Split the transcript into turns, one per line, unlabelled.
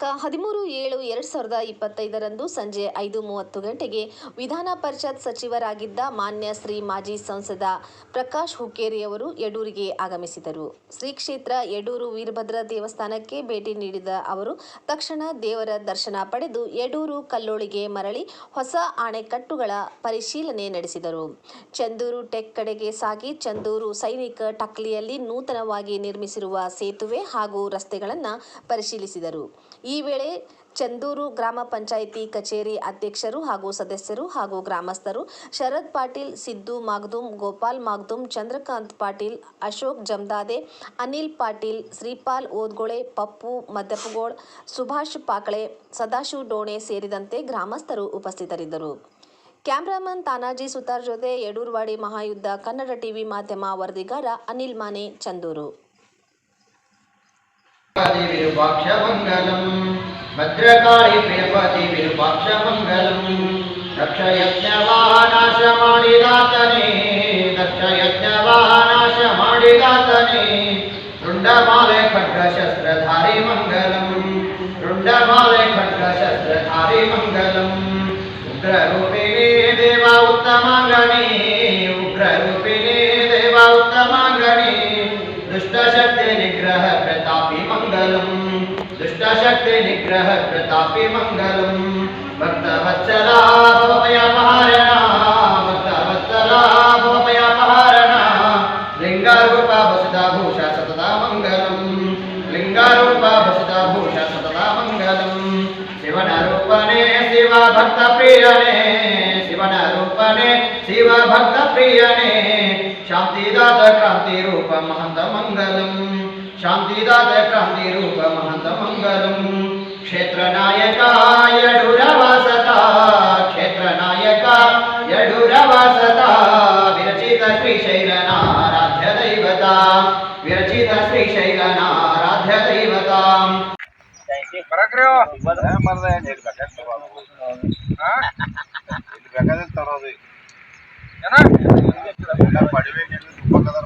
ಹದಿಮೂರು ಏಳು ಎರಡು ಸಾವಿರದ ಇಪ್ಪತ್ತೈದರಂದು ಸಂಜೆ ಐದು ಮೂವತ್ತು ಗಂಟೆಗೆ ವಿಧಾನ ಪರಿಷತ್ ಸಚಿವರಾಗಿದ್ದ ಮಾನ್ಯ ಶ್ರೀ ಮಾಜಿ ಸಂಸದ ಪ್ರಕಾಶ್ ಹುಕ್ಕೇರಿಯವರು ಯಡೂರಿಗೆ ಆಗಮಿಸಿದರು. ಶ್ರೀ ಕ್ಷೇತ್ರ ಯಡೂರು ವೀರಭದ್ರ ದೇವಸ್ಥಾನಕ್ಕೆ ಭೇಟಿ ನೀಡಿದ ಅವರು, ತಕ್ಷಣ ದೇವರ ದರ್ಶನ ಪಡೆದು ಯಡೂರು ಕಲ್ಲೋಳಿಗೆ ಮರಳಿ ಹೊಸ ಅಣೆಕಟ್ಟುಗಳ ಪರಿಶೀಲನೆ ನಡೆಸಿದರು. ಚಂದೂರು ಟೆಕ್ ಕಡೆಗೆ ಸಾಗಿ ಚಂದೂರು ಸೈನಿಕ ಟಕ್ಲಿಯಲ್ಲಿ ನೂತನವಾಗಿ ನಿರ್ಮಿಸಿರುವ ಸೇತುವೆ ಹಾಗೂ ರಸ್ತೆಗಳನ್ನು ಪರಿಶೀಲಿಸಿದರು. ಈ ವೇಳೆ ಚಂದೂರು ಗ್ರಾಮ ಪಂಚಾಯಿತಿ ಕಚೇರಿ ಅಧ್ಯಕ್ಷರು ಹಾಗೂ ಸದಸ್ಯರು ಹಾಗೂ ಗ್ರಾಮಸ್ಥರು ಶರದ್ ಪಾಟೀಲ್, ಸಿದ್ದು ಮಾಗ್ದುಮ್ ಗೋಪಾಲ್ ಮಾಗ್ದುಮ್ ಚಂದ್ರಕಾಂತ್ ಪಾಟೀಲ್, ಅಶೋಕ್ ಜಮ್ದಾದೆ, ಅನಿಲ್ ಪಾಟೀಲ್, ಶ್ರೀಪಾಲ್ ಓದ್ಗೊಳೆ, ಪಪ್ಪು ಮದ್ದಪ್ಪಗೋಳ್, ಸುಭಾಷ್ ಪಾಕಳೆ, ಸದಾಶಿವ್ ಡೋಣೆ ಸೇರಿದಂತೆ ಗ್ರಾಮಸ್ಥರು ಉಪಸ್ಥಿತರಿದ್ದರು. ಕ್ಯಾಮ್ರಾಮನ್ ತಾನಾಜಿ ಸುತಾರ್ ಜೊತೆ ಯಡೂರ್ವಾಡಿ ಮಹಾಯುದ್ಧ ಕನ್ನಡ ಟಿವಿ ಮಾಧ್ಯಮ ವರದಿಗಾರ ಅನಿಲ್ ಮಾನೆ, ಚಂದೂರು.
విరూపాక్షమంగళం భద్రకాళి ప్రియపతి విరూపాక్షమంగళం దక్షయజ్ఞవాహనాశ ಮಾಡಿದಾತನೇ దక్షయజ్ఞవాహనాశ ಮಾಡಿದಾತನೇ రుండమాలే ఖడ్గ శస్త్రధారి మంగళం రుండమాలే దేవా ఉత్తమాంగణే. దుష్టశక్తి मङ्गलम्। दुष्टशक्तिनिग्रह प्रतापे मङ्गलम्। भक्तवत्सला भवपयापहारणा भक्तवत्सला भवपयापहारणा लिंगारूप वसुधा भूषा सतदा मङ्गलम्। लिङ्गारूपा वसुधा भूषा सतदा मङ्गलम्। शिवनरूपणे शिवभक्तप्रियणे शिवनरूपणे शिवभक्तप्रियणे शान्तिदात क्रान्तिरूपमहन्तमङ्गलम् శాంతిదాయకంగళం క్షేత్రనాయకాయడురవసత క్షేత్రనాయక యడురవసత
విరచిత శ్రీశైలనారాధ్య దైవత విరచిత శ్రీశైలనారాధ్య దైవత ಪಡಿವೆ ಮರದ